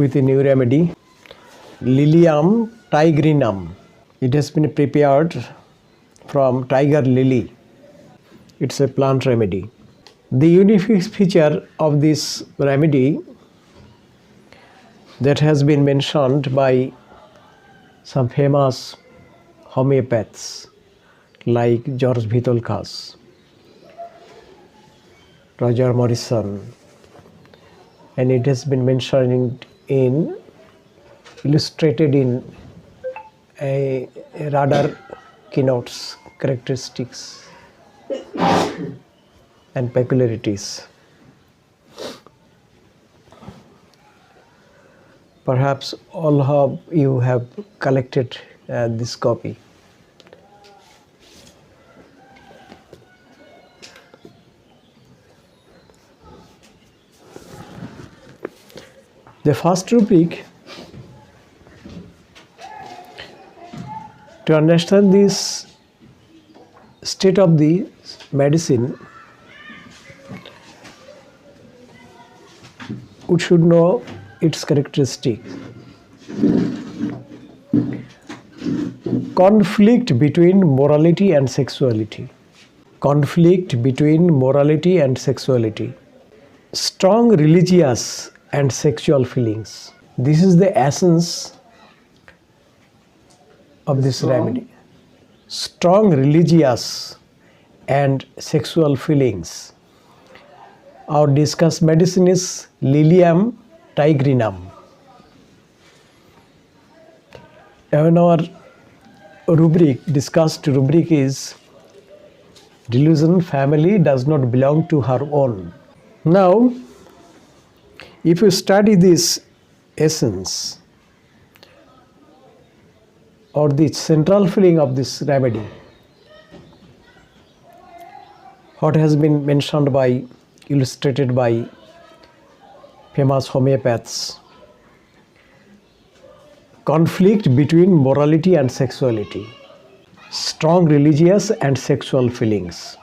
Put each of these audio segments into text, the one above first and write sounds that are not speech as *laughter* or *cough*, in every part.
with a new remedy Lilium tigrinum. It has been prepared from tiger lily. It's a plant remedy. The unique feature of this remedy that has been mentioned by some famous homeopaths like George Vitolkas, Roger Morrison, and it has been mentioned in illustrated in a, a radar keynotes characteristics and peculiarities. Perhaps all have you have collected uh, this copy. The first rubric to understand this state of the medicine we should know its characteristic. Conflict between morality and sexuality. Conflict between morality and sexuality. Strong religious and sexual feelings. This is the essence of this Strong. remedy. Strong religious and sexual feelings. Our discussed medicine is Lilium tigrinum. Even our rubric, discussed rubric is delusion family does not belong to her own. Now, if you study this essence or the central feeling of this remedy, what has been mentioned by, illustrated by famous homeopaths, conflict between morality and sexuality, strong religious and sexual feelings.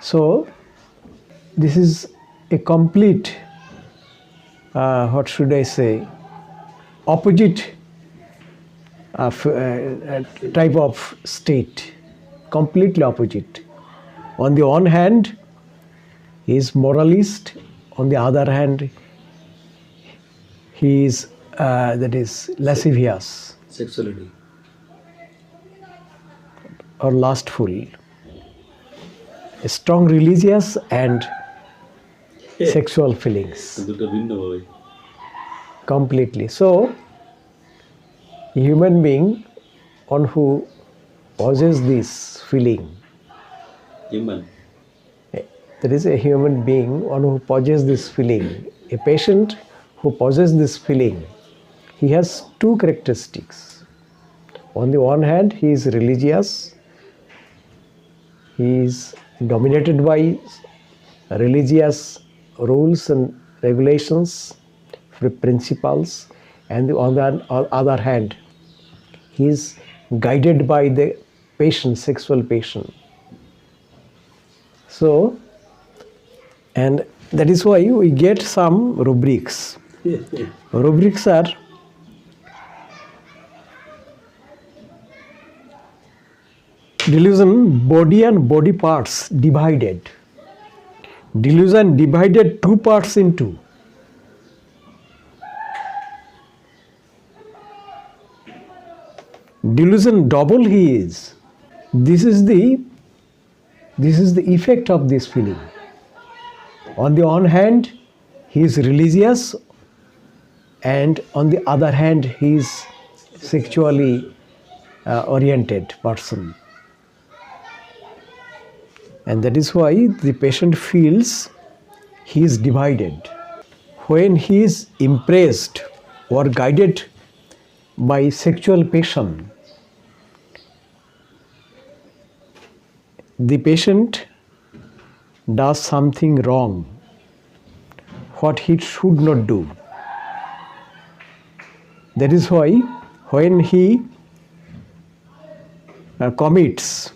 So, this is a complete uh, what should I say opposite of, uh, type of state completely opposite on the one hand he is moralist on the other hand he is uh, that is lascivious sexuality or lustful a strong religious and sexual feelings দুটো ভিন্ন ভাবে completely. So, a human being on who possesses this feeling, human there is a human being on who possesses this feeling, a patient who possesses this feeling, he has two characteristics. On the one hand, he is religious, he is dominated by religious rules and regulations, principles, and on the other hand, he is guided by the patient, sexual patient. So, and that is why we get some rubrics. *laughs* rubrics are delusion, body and body parts divided delusion divided two parts into delusion double he is this is the this is the effect of this feeling on the one hand he is religious and on the other hand he is sexually uh, oriented person and that is why the patient feels he is divided. When he is impressed or guided by sexual passion, the patient does something wrong, what he should not do. That is why when he uh, commits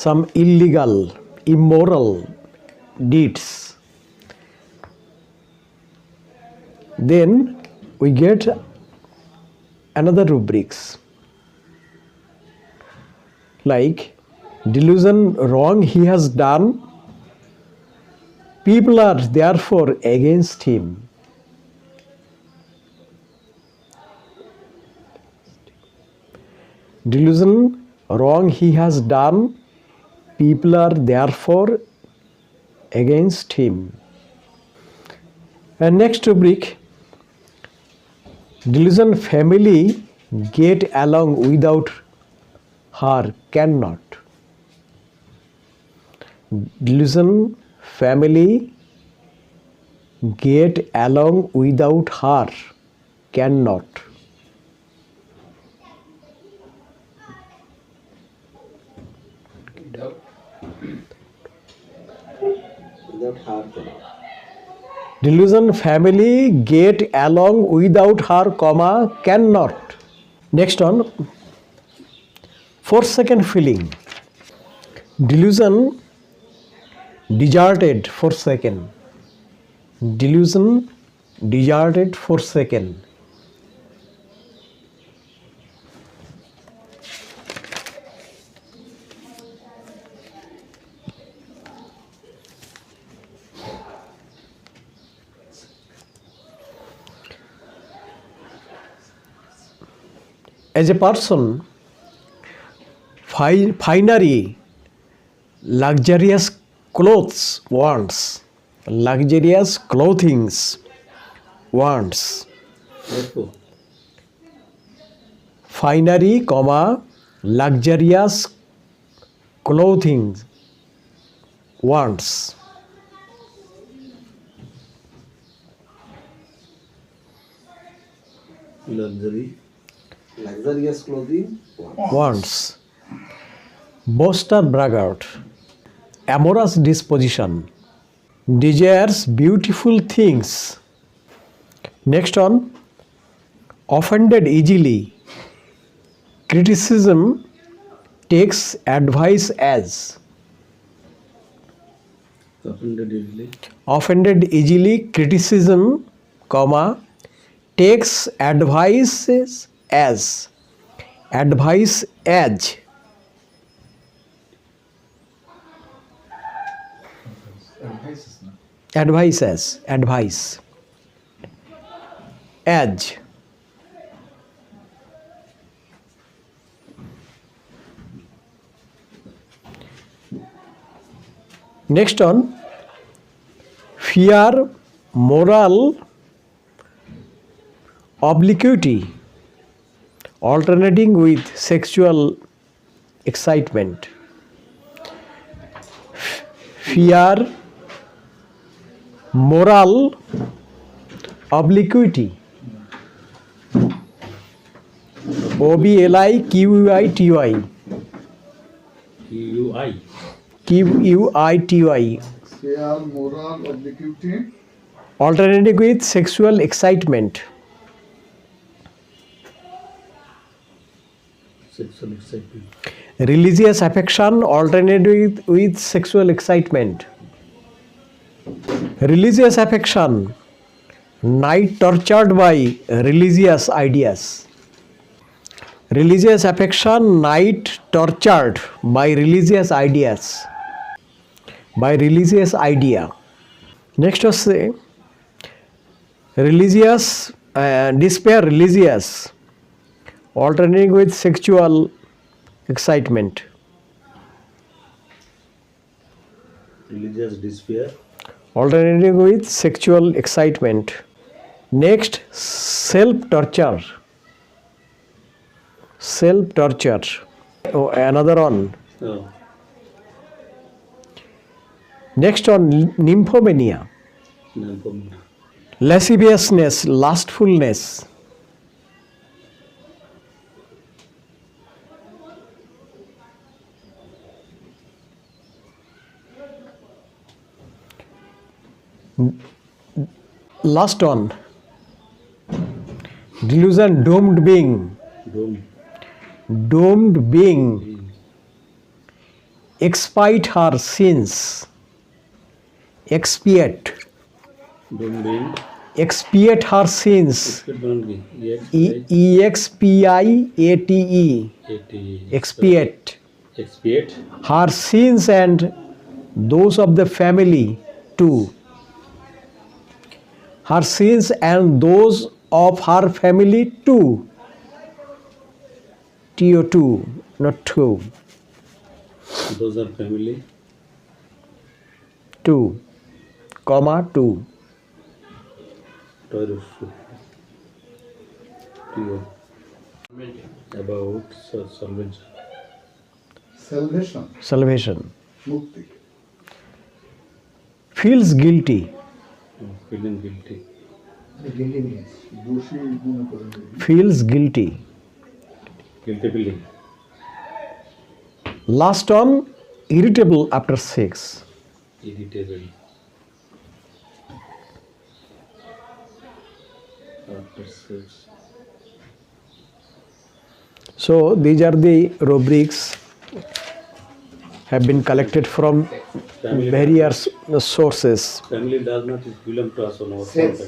some illegal, immoral deeds, then we get another rubrics like delusion wrong he has done people are therefore against him delusion wrong he has done People are therefore against him. And next rubric delusion family get along without her cannot. Delusion family get along without her cannot. Delusion family get along without her, comma, cannot. Next one. fourth second feeling. Delusion deserted for second. Delusion deserted for second. as a person, finery, luxurious clothes wants, luxurious clothings wants. Finery, comma, luxurious clothing wants. Luxury. luxurious clothing wants boast or braggart amorous disposition desires beautiful things next on offended easily criticism takes advice as offended easily offended easily criticism comma takes advices as, advice as, advice as, advice as, next on fear, moral obliquity alternating with sexual excitement, fear, moral obliquity, O-B-L-I-Q-U-I-T-Y, Q-U-I, Q-U-I-T-Y, fear, moral obliquity, alternating with sexual excitement. sexual excitement. Religious affection alternate with, with sexual excitement. Religious affection, night tortured by religious ideas. Religious affection, night tortured by religious ideas. By religious idea. Next was say religious uh, despair religious alternating with sexual excitement. Religious despair. Alternating with sexual excitement. Next, self torture. Self torture. Oh, another one. Oh. Next on nymphomania. nymphomania. Lasciviousness, lustfulness. last one delusion doomed being doomed being expiate her sins expiate doomed being expiate her sins e x p i a t e expiate expiate her sins and those of the family too her sins and those of her family too. TO2, not 2. Those are family? 2, comma 2. About salvation. Salvation. Salvation. Mukti. Feels guilty. feeling guilty. Guiltiness. दोषी गुण करेंगे feels guilty. Guilty feeling. Last term, irritable after sex. Irritable. After sex. So these are the rubrics have been collected from various sources. Family does not belong to us on our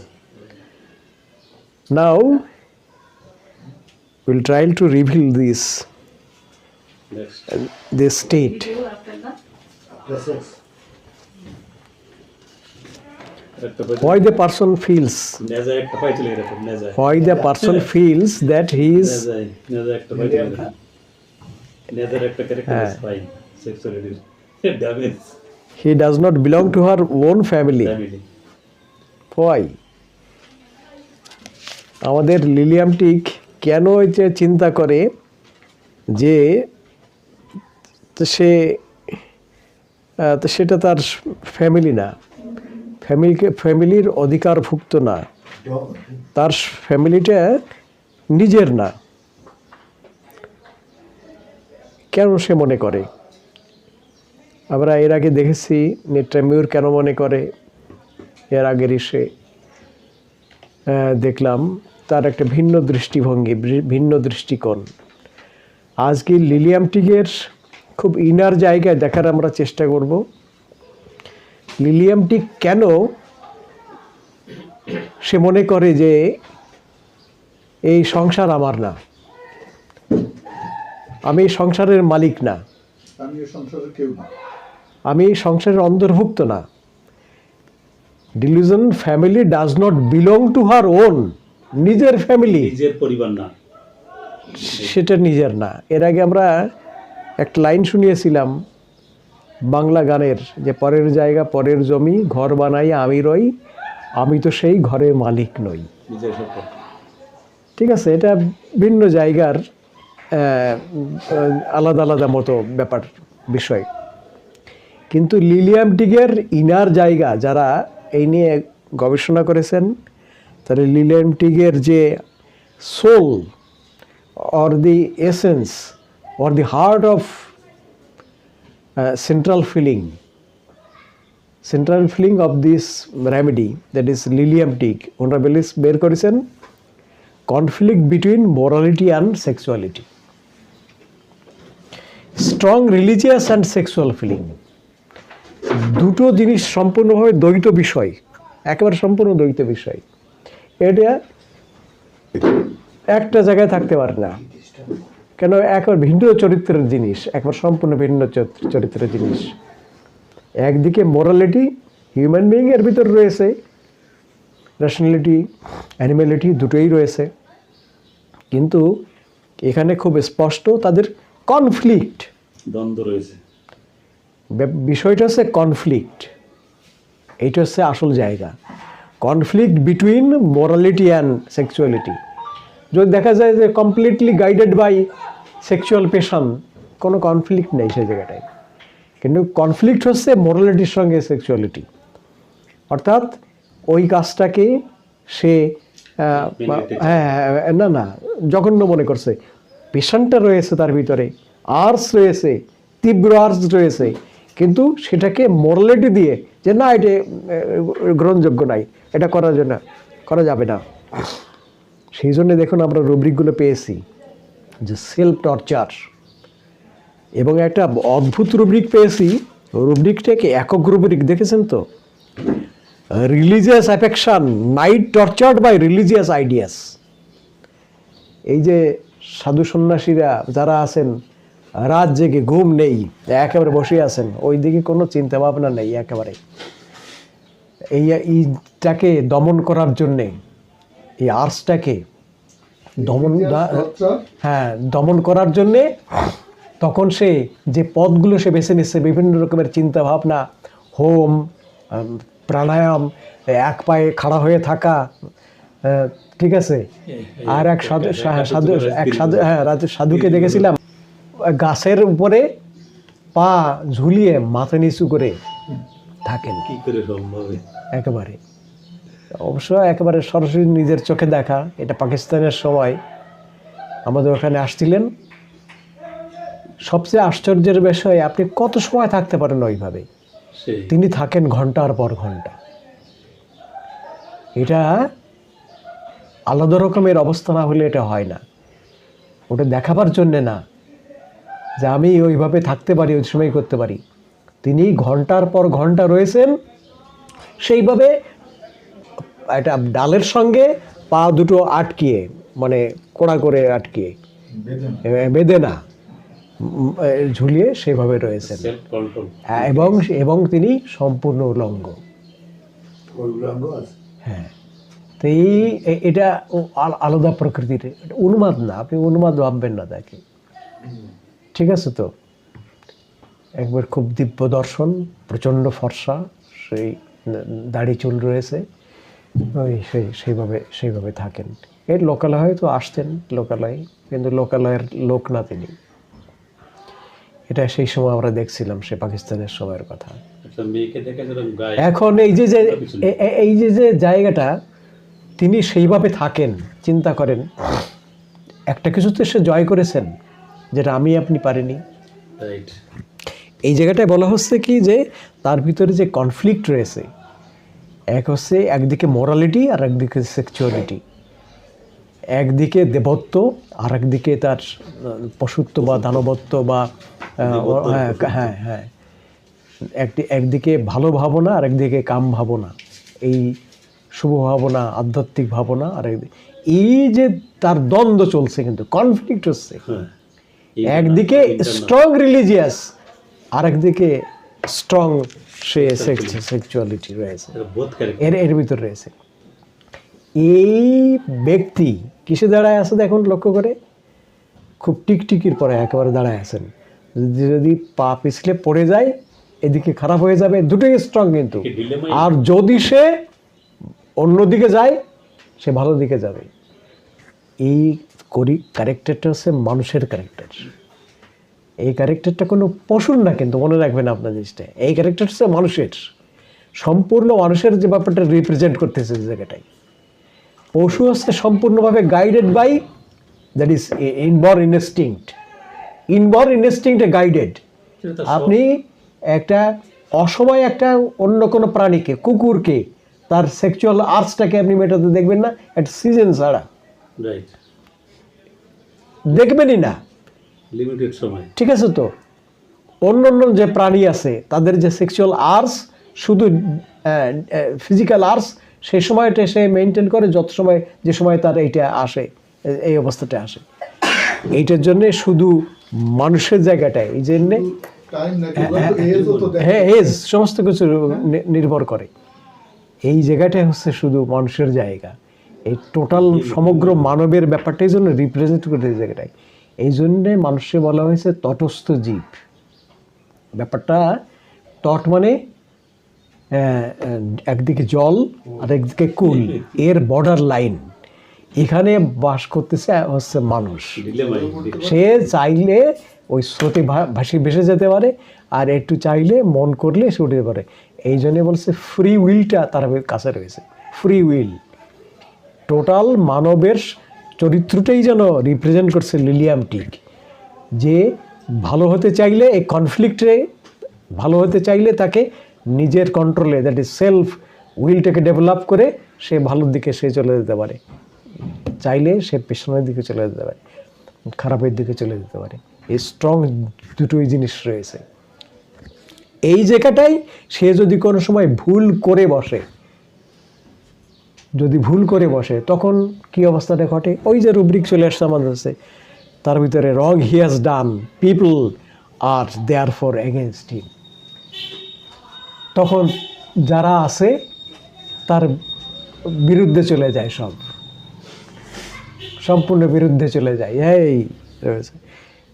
Now, we'll try to reveal this, Next. this state. Why the person feels? Why the person *laughs* feels that he is. sexually *laughs* damaged. He does not belong to her own family. Why? আমাদের লিলিয়ামটিক কেন যে চিন্তা করে যে সে সেটা তার family না ফ্যামিলিকে ফ্যামিলির অধিকারভুক্ত না তার ফ্যামিলিটা নিজের না কেন সে মনে করে আমরা এর আগে দেখেছি ময়ূর কেন মনে করে এর আগের ইসে দেখলাম তার একটা ভিন্ন দৃষ্টিভঙ্গি ভিন্ন দৃষ্টিকোণ আজকে লিলিয়ামটিকের খুব ইনার জায়গায় দেখার আমরা চেষ্টা করব লিলিয়ামটি কেন সে মনে করে যে এই সংসার আমার না আমি সংসারের মালিক না সংসারের কেউ না আমি এই সংসারের অন্তর্ভুক্ত না delusion family does not belong to her own নিজের ফ্যামিলি নিজের পরিবার না সেটা নিজের না এর আগে আমরা এক লাইন শুনিয়েছিলাম বাংলা গানের যে পরের জায়গা পরের জমি ঘর বানাই আমি রই আমি তো সেই ঘরের মালিক নই ঠিক আছে এটা ভিন্ন জায়গার আলাদা আলাদা মতো ব্যাপার বিষয় কিন্তু লিলিয়াম টিগের ইনার জায়গা যারা এই নিয়ে গবেষণা করেছেন তাহলে লিলিয়াম টিগের যে soul or the essence or the heart of central feeling central feeling of this remedy that is Lilium tick ওনারা বেলিস বের করেছেন conflict between morality and sexuality strong religious and sexual feeling দুটো জিনিস সম্পূর্ণভাবে দ্বৈত বিষয় একেবারে সম্পূর্ণ দ্বৈত বিষয় এটা একটা জায়গায় থাকতে পারে না কেন একবার ভিন্ন চরিত্রের জিনিস একবার সম্পূর্ণ ভিন্ন চরিত্রের জিনিস একদিকে মোরালিটি হিউম্যান বিইংয়ের ভিতর রয়েছে রেশনালিটি অ্যানিম্যালিটি দুটোই রয়েছে কিন্তু এখানে খুব স্পষ্ট তাদের কনফ্লিক্ট দ্বন্দ্ব রয়েছে বিষয়টা হচ্ছে কনফ্লিক্ট এইটা হচ্ছে আসল জায়গা conflict between morality and sexuality যদি দেখা যায় যে completely guided by sexual passion কোনো কনফ্লিক্ট নেই সেই জায়গাটায় কিন্তু কনফ্লিক্ট হচ্ছে মোরালিটির সঙ্গে সেক্সুয়ালিটি অর্থাৎ ওই কাজটাকে সে হ্যাঁ, হ্যাঁ, হ্যাঁ না না জঘন্য মনে করছে পেশানটা রয়েছে তার ভিতরে আর্টস রয়েছে তীব্র আর্টস রয়েছে কিন্তু সেটাকে মরালিটি দিয়ে যে না এটা গ্রহণযোগ্য নাই এটা করা জন্য না করা যাবে না সেই জন্য দেখুন আমরা রুব্রিকগুলো পেয়েছি যে সেলফ টর্চার এবং একটা অদ্ভুত রুব্রিক পেয়েছি রুব্রিকটাকে একক রুব্রিক দেখেছেন তো religious affection night tortured by religious ideas এই যে সাধু সন্ন্যাসীরা যারা আছেন রাত জেগে ঘুম নেই একেবারে বসে আছেন ওইদিকে কোনো চিন্তা ভাবনা নেই একেবারে এই ইটাকে দমন করার জন্যে এই আর্টসটাকে দমন হ্যাঁ দমন করার জন্যে তখন সে যে পদগুলো সে বেছে নিচ্ছে বিভিন্ন রকমের চিন্তা ভাবনা হোম প্রাণায়াম এক পায়ে খাড়া হয়ে থাকা ঠিক আছে হ্যাঁ, হ্যাঁ, আর এক সাধু হ্যাঁ, এক সাধু হ্যাঁ সাধুকে দেখেছিলাম গাছের উপরে পা ঝুলিয়ে মাথা নিচু করে থাকেন কি করে সম্ভব একেবারে অবশ্য একেবারে সরাসরি নিজের চোখে দেখা এটা পাকিস্তানের সময় আমাদের ওখানে আসছিলেন সবচেয়ে আশ্চর্যের বিষয় আপনি কত সময় থাকতে পারেন ওইভাবে তিনি থাকেন ঘন্টার পর ঘন্টা এটা আলাদা রকমের অবস্থা না হলে এটা হয় না ওটা দেখাবার জন্যে না যে আমি ওইভাবে থাকতে পারি ওই সময় করতে পারি তিনি ঘন্টার পর ঘন্টা রয়েছেন সেইভাবে একটা ডালের সঙ্গে পা দুটো আটকিয়ে মানে কোড়া করে আটকিয়ে বেঁধে না ঝুলিয়ে সেভাবে রয়েছেন হ্যাঁ, এবং এবং তিনি সম্পূর্ণ উলঙ্গ হ্যাঁ তো এই এটা আলাদা প্রকৃতির উন্মাদ না আপনি উন্মাদ ভাববেন না তাকে ঠিক আছে তো একবার খুব দিব্য দর্শন প্রচণ্ড ফর্সা সেই দাড়ি চুল রয়েছে ওই সেই সেইভাবে সেইভাবে থাকেন এর লোকালয়ে তো আসতেন লোকালয়ে কিন্তু লোকালয়ের লোক না তিনি এটা সেই সময় আমরা দেখছিলাম সে পাকিস্তানের সময়ের কথা আচ্ছা, এখন এই যে এই যে যে জায়গাটা তিনি সেইভাবে থাকেন চিন্তা করেন একটা কিছু তো সে জয় করেছেন যেটা আমি আপনি পারিনি এই জায়গাটায় বলা হচ্ছে কি যে তার ভিতরে যে কনফ্লিক্ট রয়েছে এক হচ্ছে একদিকে মোরালিটি আর একদিকে সেক্সুয়ালিটি একদিকে দেবত্ব আর একদিকে তার পশুত্ব বা দানবত্ব বা হ্যাঁ হ্যাঁ হ্যাঁ একটি একদিকে ভালো ভাবনা আর একদিকে কাম ভাবনা এই শুভ ভাবনা আধ্যাত্মিক ভাবনা আর এই যে তার দ্বন্দ্ব চলছে কিন্তু কনফ্লিক্ট হচ্ছে হ্যাঁ। একদিকে স্ট্রং রিলিজিয়াস আর একদিকে স্ট্রং সে সেক্সুয়ালিটি রয়েছে এর এর ভিতর রয়েছে এই ব্যক্তি কিসে দাঁড়ায় আছে এখন লক্ষ্য করে খুব টিকটিকির পরে একেবারে দাঁড়ায় আছেন যদি যদি পা পিছলে পড়ে যায় এদিকে খারাপ হয়ে যাবে দুটোই স্ট্রং কিন্তু আর যদি সে অন্যদিকে যায় সে ভালো দিকে যাবে এই করি ক্যারেক্টারটা হচ্ছে মানুষের ক্যারেক্টার এই ক্যারেক্টারটা কোনো পশুর না কিন্তু মনে রাখবেন আপনার জিনিসটা এই ক্যারেক্টার হচ্ছে মানুষের সম্পূর্ণ মানুষের যে ব্যাপারটা রিপ্রেজেন্ট করতেছে জায়গাটায় পশু হচ্ছে সম্পূর্ণভাবে guided by that is inborn instinct inborn ইনস্টিংক্টে guided আপনি একটা অসময় একটা অন্য কোনো প্রাণীকে কুকুরকে তার সেক্সুয়াল আর্টসটাকে আপনি মেটাতে দেখবেন না একটা সিজন ছাড়া রাইট দেখবেনই না ঠিক আছে তো অন্য অন্য যে প্রাণী আছে তাদের যে সেক্সুয়াল আর্টস শুধু ফিজিক্যাল আর্টস সেই সময়টা সে মেনটেন করে যত সময় যে সময় তার এইটা আসে এই অবস্থাটা আসে এইটার জন্যে শুধু মানুষের জায়গাটায় এই জন্যে হ্যাঁ এজ হ্যাঁ, হ্যাঁ, সমস্ত কিছু হ্যাঁ। নির্ভর করে এই জায়গাটাই হচ্ছে শুধু মানুষের জায়গা এই টোটাল সমগ্র মানবের ব্যাপারটা এই জন্য রিপ্রেজেন্ট করে জায়গাটায় এই জন্যে মানুষকে বলা হয়েছে তটস্থ জীব ব্যাপারটা তট মানে একদিকে জল আর একদিকে কুল এর বর্ডার লাইন এখানে বাস করতেছে হচ্ছে মানুষ সে চাইলে ওই স্রোতে ভাসি ভেসে যেতে পারে আর একটু চাইলে মন করলে সে উঠতে পারে এই জন্যে বলছে ফ্রি উইলটা তার কাছে রয়েছে ফ্রি উইল টোটাল মানবের চরিত্রটাই যেন রিপ্রেজেন্ট করছে লিলিয়াম টিক যে ভালো হতে চাইলে এই কনফ্লিক্টে ভালো হতে চাইলে তাকে নিজের কন্ট্রোলে দ্যাট ইজ সেলফ উইলটাকে ডেভেলপ করে সে ভালোর দিকে সে চলে যেতে পারে চাইলে সে পেছনের দিকে চলে যেতে পারে খারাপের দিকে চলে যেতে পারে এই স্ট্রং দুটোই জিনিস রয়েছে এই জায়গাটাই সে যদি কোনো সময় ভুল করে বসে যদি ভুল করে বসে তখন কি অবস্থাটা ঘটে ওই যে রুব্রিক চলে আসছে আমাদের কাছে তার ভিতরে wrong he has done people are there for against him তখন যারা আছে তার বিরুদ্ধে চলে যায় সব সম্পূর্ণ বিরুদ্ধে চলে যায় এই রয়েছে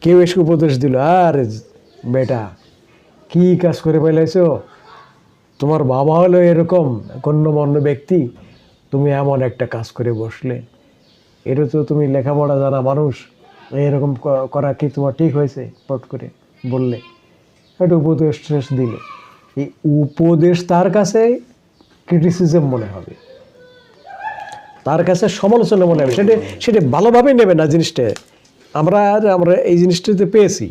কেউ এসে উপদেশ দিল আর বেটা কি কাজ করে ফেলেছ তোমার বাবা হলো এরকম গণ্যমান্য ব্যক্তি তুমি এমন একটা কাজ করে বসলে এটা তো তুমি লেখাপড়া জানা মানুষ এরকম করা কি তোমার ঠিক হয়েছে পট করে বললে একটা উপদেশ শেষ দিলে এই উপদেশ তার কাছে ক্রিটিসিজম মনে হবে তার কাছে সমালোচনা মনে হবে সেটা সেটা ভালোভাবে নেবে না জিনিসটা আমরা আমরা এই জিনিসটাতে পেয়েছি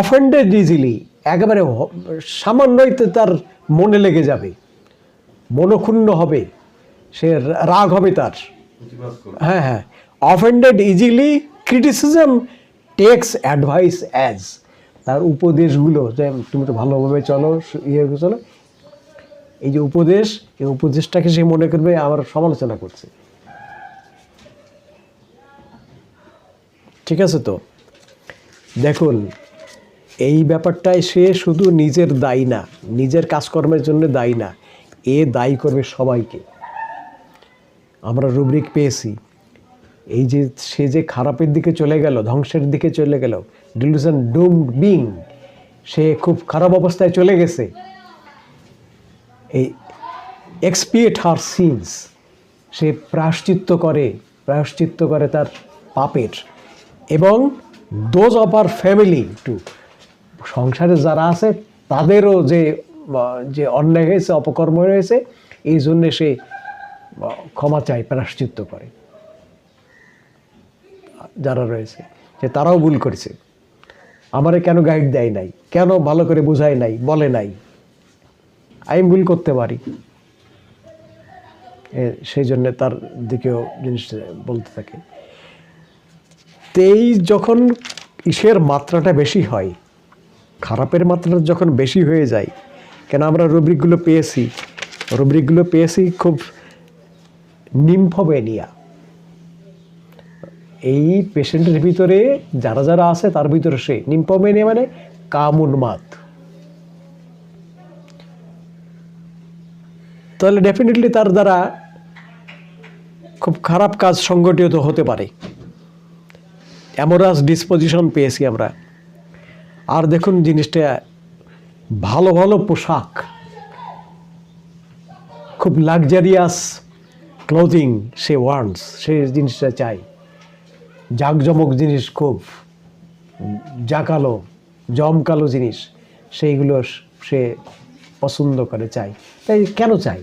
অফেন্ডেড ইজিলি একেবারে সামান্যই তার মনে লেগে যাবে মনক্ষুণ্ণ হবে সে রাগ হবে তার হ্যাঁ হ্যাঁ offended easily criticism takes advice as তার উপদেশগুলো যে তুমি তো ভালোভাবে চলো ইয়ে চলো এই যে উপদেশ এই উপদেশটাকে সে মনে করবে আমার সমালোচনা করছে ঠিক আছে তো দেখুন এই ব্যাপারটায় সে শুধু নিজের দায়ী না নিজের কাজকর্মের জন্য দায়ী না এ দায়ী করবে সবাইকে আমরা রুব্রিক পেয়েছি এই যে সে যে খারাপের দিকে চলে গেল ধ্বংসের দিকে চলে গেল ডিলুশন ডুম বিং সে খুব খারাপ অবস্থায় চলে গেছে এই এক্সপিয়েট হার সিনস সে প্রায়শ্চিত্ত করে প্রায়শ্চিত্ত করে তার পাপের এবং those of our family to সংসারে যারা আছে তাদেরও যে যে অন্যায় হয়েছে অপকর্ম হয়েছে এই জন্যে সে ক্ষমা চায় প্রাশ্চিত্য করে যারা রয়েছে যে তারাও ভুল করেছে আমারে কেন গাইড দেয় নাই কেন ভালো করে বোঝায় নাই বলে নাই আমি ভুল করতে পারি সেই জন্যে তার দিকেও জিনিসটা বলতে থাকে তেই যখন ইসের মাত্রাটা বেশি হয় খারাপের মাত্রাটা যখন বেশি হয়ে যায় কেন আমরা রুব্রিকগুলো পেয়েছি রুব্রিকগুলো পেয়েছি খুব নিম্ফোভেনিয়া এই পেশেন্টের ভিতরে যারা যারা আছে তার ভিতরে সে নিম্পোমেনিয়া মানে কামুন্মাদ তাহলে ডেফিনেটলি তার দ্বারা খুব খারাপ কাজ সংগঠিত হতে পারে অ্যামোরাস ডিসপোজিশন পেয়েছি আমরা আর দেখুন জিনিসটা ভালো ভালো পোশাক খুব লাক্সারিয়াস ক্লোদিং সে ওয়ার্ডস সে জিনিসটা চাই জাঁকজমক জিনিস খুব জাকালো জমকালো জিনিস সেইগুলো সে পছন্দ করে চাই তাই কেন চাই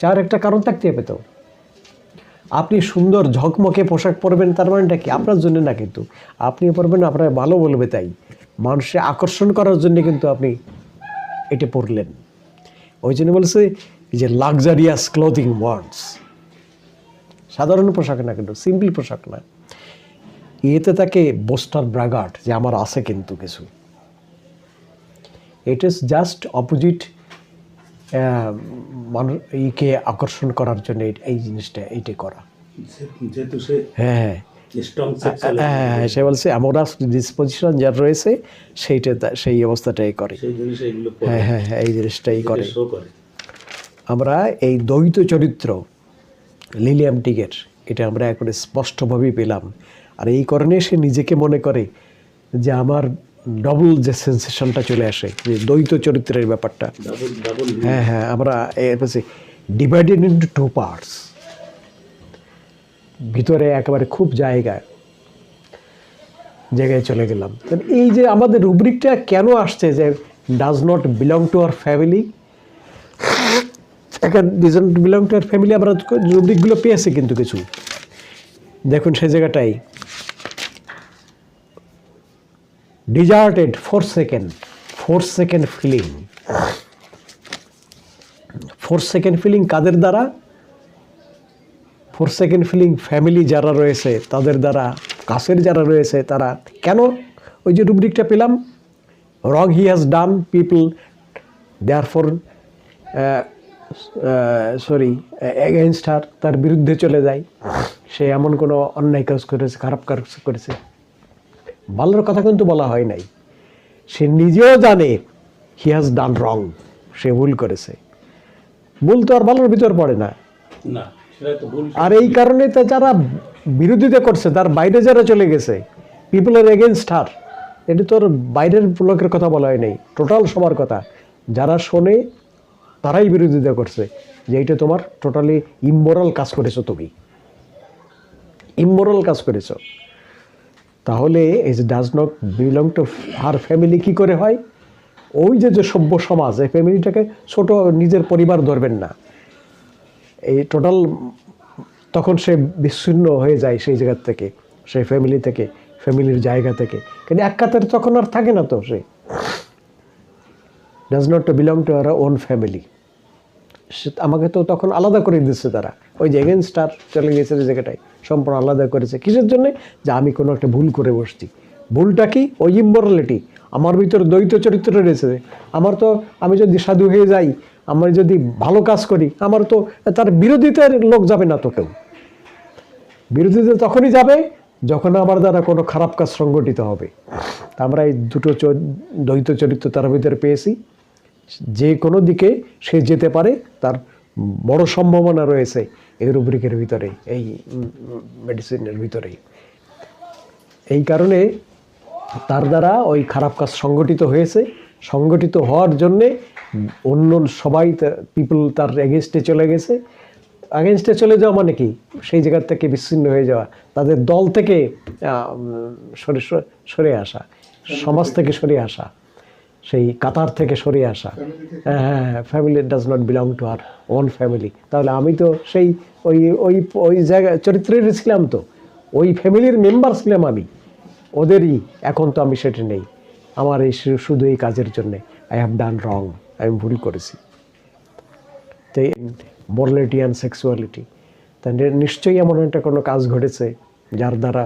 চার একটা কারণ থাকতে হবে তো আপনি সুন্দর ঝকমকে পোশাক পরবেন তার মানেটা কি আপনার জন্য না কিন্তু আপনি পরবেন আপনার ভালো বলবে তাই মানুষে আকর্ষণ করার জন্য কিন্তু আপনি এটা পরলেন ওই জন্য বলছে যে লাক্সারিয়াস ক্লোদিং ওয়ার্ডস সাধারণ পোশাক না কিন্তু সিম্পল পোশাক না এতে তাকে বোস্টার ব্রাগার্ড যে আমার আছে কিন্তু কিছু ইট ইজ জাস্ট অপোজিট মানুষ ইকে আকর্ষণ করার জন্য এই জিনিসটা এইটা করা হ্যাঁ হ্যাঁ।, হ্যাঁ হ্যাঁ সে বলছে আমরা ডিসপোজিশন যার রয়েছে সেইটা সেই অবস্থাটাই করে হ্যাঁ হ্যাঁ হ্যাঁ এই জিনিসটাই করে আমরা এই দ্বৈত চরিত্র লিলিয়াম টিকের এটা আমরা এখন স্পষ্টভাবেই পেলাম আর এই কারণে সে নিজেকে মনে করে যে আমার ডবল যে সেন্সেশনটা চলে আসে যে দ্বৈত চরিত্রের ব্যাপারটা হ্যাঁ হ্যাঁ আমরা এরপরে ডিভাইডেড ইন্টু টু পার্টস ভিতরে একেবারে খুব জায়গায় জায়গায় চলে গেলাম এই যে আমাদের রুব্রিকটা কেন আসছে যে does not belong to our family এখন ডিজন বিলং টু ফ্যামিলি আমরা দিকগুলো পেয়েছি কিন্তু কিছু দেখুন সেই জায়গাটাই deserted forsaken forsaken feeling forsaken feeling কাদের দ্বারা ফোর সেকেন্ড ফিলিং ফ্যামিলি যারা রয়েছে তাদের দ্বারা কাছের যারা রয়েছে তারা কেন ওই যে রুবরিকটা পেলাম wrong he has done people there for sorry against her তার বিরুদ্ধে চলে যায় সে এমন কোনো অন্যায় কাজ করেছে খারাপ কাজ করেছে বাল্যর কথা কিন্তু বলা হয় নাই সে নিজেও জানে হি হ্যাজ ডান রং সে ভুল করেছে ভুল তো আর বাল্যর ভিতর পড়ে না আর এই কারণে তো যারা বিরোধিতা করছে তার বাইরে যারা চলে গেছে পিপল আর এগেনস্ট হার এটা তোর বাইরের লোকের কথা বলা হয় নাই টোটাল সবার কথা যারা শোনে তারাই বিরোধিতা করছে যে এটা তোমার টোটালি ইমোরাল কাজ করেছো তুমি ইমোরাল কাজ করেছো তাহলে এই যে does not belong to our family কি করে হয় ওই যে যে সভ্য সমাজ এই ফ্যামিলিটাকে ছোট নিজের পরিবার ধরবেন না এই টোটাল তখন সে বিচ্ছিন্ন হয়ে যায় সেই জায়গার থেকে সেই ফ্যামিলি থেকে ফ্যামিলির জায়গা থেকে কিন্তু এক কাতারে তখন আর থাকে না তো সে does not belong to our own family আমাকে তো তখন আলাদা করে দিচ্ছে তারা ওই যে এগেন স্টার চলে গেছে জায়গাটায় সম্পূর্ণ আলাদা করেছে কিসের জন্য যে আমি কোনো একটা ভুল করে বসছি ভুলটা কি ওই ইম্বরালিটি আমার ভিতরে দ্বৈত চরিত্র রয়েছে আমার তো আমি যদি সাধু হয়ে যাই আমার যদি ভালো কাজ করি আমার তো তার বিরোধিতার লোক যাবে না তো কেউ বিরোধিতা তখনই যাবে যখন আমার দ্বারা কোনো খারাপ কাজ সংগঠিত হবে আমরা এই দুটো দ্বৈত চরিত্র তার ভিতরে পেয়েছি যে কোনো দিকে সে যেতে পারে তার বড় সম্ভাবনা রয়েছে এই রুব্রিকের ভিতরে এই মেডিসিনের ভিতরে এই কারণে তার দ্বারা ওই খারাপ কাজ সংগঠিত হয়েছে সংগঠিত হওয়ার জন্যে অন্য সবাই পিপল তার এগেনস্টে চলে গেছে আগেনস্টে চলে যাওয়া মানে কি সেই জায়গার থেকে বিচ্ছিন্ন হয়ে যাওয়া তাদের দল থেকে সরে সরে আসা সমাজ থেকে সরে আসা সেই কাতার থেকে সরে আসা হ্যাঁ family does not belong to our own family তাহলে আমি তো সেই ওই ওই ওই জায়গায় চরিত্রের ছিলাম তো ওই ফ্যামিলির মেম্বার ছিলাম আমি ওদেরই এখন তো আমি সেটা নেই আমার এই শুধু এই কাজের জন্যে আই হ্যাভ ডান রং আমি ভুল করেছি তো মরালিটি অ্যান্ড সেক্সুয়ালিটি তা নিশ্চয়ই এমন একটা কোনো কাজ ঘটেছে যার দ্বারা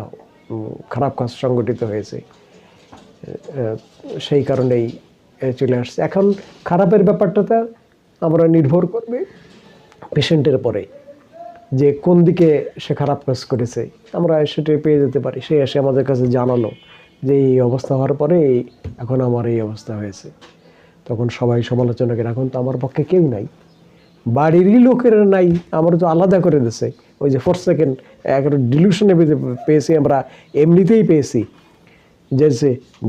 খারাপ কাজ সংগঠিত হয়েছে সেই কারণেই চলে আসছে এখন খারাপের ব্যাপারটাতে আমরা নির্ভর করবে পেশেন্টের পরে যে কোন দিকে সে খারাপ কাজ করেছে আমরা সেটা পেয়ে যেতে পারি সে এসে আমাদের কাছে জানালো যে এই অবস্থা হওয়ার পরে এখন আমার এই অবস্থা হয়েছে তখন সবাই সমালোচনা করে এখন তো আমার পক্ষে কেউ নাই বাড়িরই লোকের নাই আমার তো আলাদা করে দিছে ওই যে ফোর সেকেন্ড একটা ডিলিউশনে পেয়েছি আমরা এমনিতেই পেয়েছি যে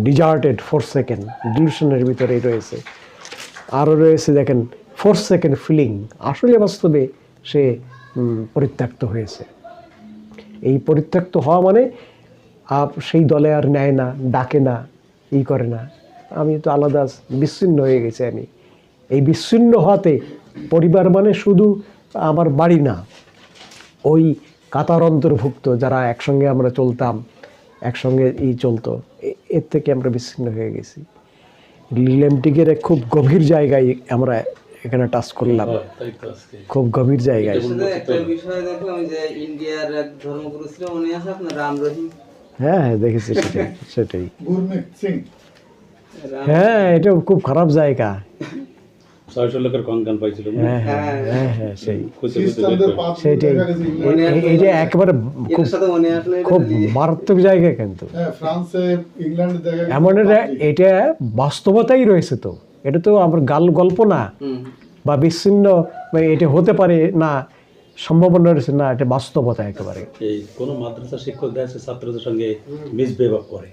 ডিজার্টেড ফোর সেকেন্ড ডিলিউশনের ভিতরেই রয়েছে আরও রয়েছে দেখেন ফোর সেকেন্ড ফিলিং আসলে বাস্তবে সে পরিত্যক্ত হয়েছে এই পরিত্যক্ত হওয়া মানে সেই দলে আর নেয় না ডাকে না ই করে না আমি তো আলাদা বিচ্ছিন্ন হয়ে গেছি আমি এই বিচ্ছিন্ন হওয়াতে পরিবার মানে শুধু আমার বাড়ি না ওই কাতার অন্তর্ভুক্ত যারা একসঙ্গে আমরা চলতাম একসঙ্গে ই চলতো এর থেকে আমরা বিচ্ছিন্ন হয়ে গেছি ল্যাম্পটিকের খুব গভীর জায়গায় আমরা এখানে টাচ করলাম হ্যাঁ, খুব গভীর জায়গায় হ্যাঁ হ্যাঁ দেখেছি সেটাই *laughs* সেটাই হ্যাঁ এটা খুব খারাপ জায়গা এমন এটা এটা বাস্তবতাই রয়েছে তো এটা তো আমার গাল গল্প না বা বিচ্ছিন্ন এটা হতে পারে না সম্ভাবনা রয়েছে না এটা বাস্তবতা একেবারে কোন মাদ্রাসা শিক্ষক দেয় ছাত্রদের সঙ্গে মিসবিহেভ করে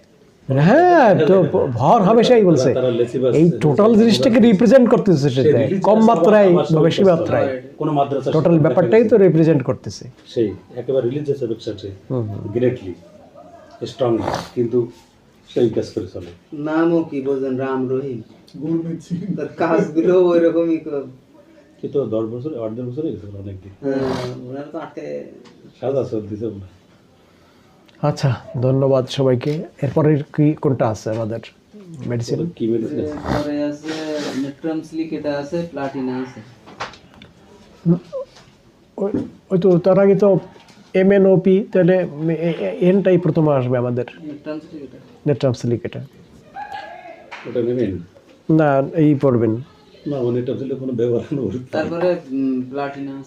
হ্যাঁ তো ভর হবে সেই বলছে এই টোটাল জিনিসটাকে রিপ্রেজেন্ট করতেছে সেটা কম মাত্রায় বেশি মাত্রায় টোটাল ব্যাপারটাই তো রিপ্রেজেন্ট করতেছে সেই একেবারে রিলিজিয়াস গ্রেটলি স্ট্রং কিন্তু সেই কাজ করে চলে নামও কি বোঝেন রাম রহিম তার কাজগুলো ওই রকমই দশ বছর আট বছর হয়ে গেছে হ্যাঁ, ওনার তো আটকে সব দিতে আচ্ছা ধন্যবাদ সবাইকে এরপর কি কোনটা আছে আমাদের মেডিসিন কি মেডিসিন আছে আছে মেট্রামসলিক এটা আছে প্লাটিনা আছে ওই তো তার আগে তো এমএনওপি তাহলে এন টাই প্রথম আসবে আমাদের নেট্রামসলিক এটা ওটা নেবেন না এই পড়বেন না ওটা মানে কোনো ব্যবহার তারপরে প্লাটিনা